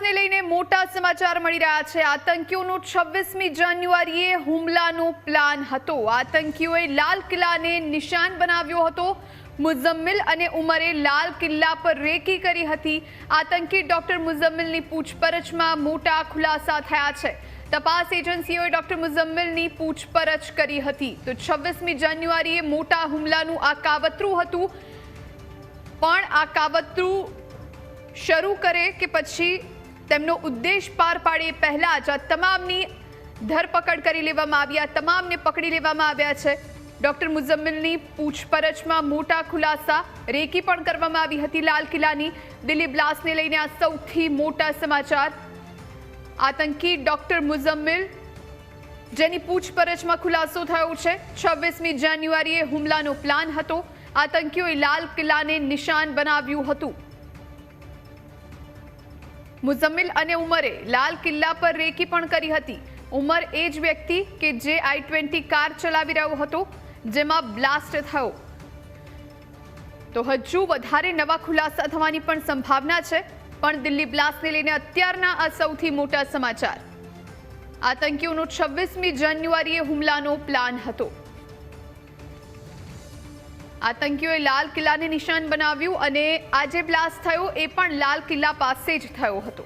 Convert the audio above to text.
બ્લાસ્ટને લઈને મોટા સમાચાર મળી રહ્યા છે. આતંકીઓનો છવ્વીસમી જાન્યુઆરીએ હુમલાનો પ્લાન હતો. આતંકીઓએ લાલ કિલ્લાને નિશાન બનાવ્યો હતો. મુઝમ્મિલ અને ઉમરે લાલ કિલ્લા પર રેકી કરી હતી. આતંકી ડોક્ટર મુઝમ્મિલની પૂછપરછમાં મોટા ખુલાસા થયા છે. તપાસ એજન્સીઓએ ડોક્ટર મુઝમ્મિલની પૂછપરછ કરી હતી. તો છવ્વીસમી જાન્યુઆરીએ મોટા હુમલાનું આ કાવતરું હતું. પણ આ કાવતરું શરૂ કરે કે પછી તેમનો ઉદ્દેશ પાર પાડે પહેલાં જ આ તમામની ધરપકડ કરી લેવામાં આવી, આ તમામને પકડી લેવામાં આવ્યા છે. ડોક્ટર મુઝમ્મિલની પૂછપરછમાં મોટા ખુલાસા રેકી પણ કરવામાં આવી હતી લાલ કિલ્લાની. દિલ્હી બ્લાસ્ટને લઈને આ સૌથી મોટા સમાચાર. આતંકી ડોક્ટર મુઝમ્મિલ, જેની પૂછપરછમાં ખુલાસો થયો છે. છવ્વીસમી જાન્યુઆરીએ હુમલાનો પ્લાન હતો. આતંકીઓએ લાલ કિલ્લાને નિશાન બનાવ્યું હતું. મુઝમ્મિલ અને ઉમરે લાલ કિલ્લા પર રેકી પણ કરી હતી. ઉમર એ જ વ્યક્તિ કે જે આઈ ટ્વેન્ટી કાર ચલાવી રહ્યો હતો, જેમાં બ્લાસ્ટ થયો. તો હજુ વધારે નવા ખુલાસા થવાની પણ સંભાવના છે, પણ દિલ્હી બ્લાસ્ટને લઈને અત્યારના આ સૌથી મોટા સમાચાર. આતંકીઓનો છવ્વીસમી જાન્યુઆરીએ હુમલાનો પ્લાન હતો. આતંકીઓએ લાલ કિલ્લાને નિશાન બનાવ્યું અને આ જે બ્લાસ્ટ થયો, એ પણ લાલ કિલ્લા પાસે જ થયો હતો.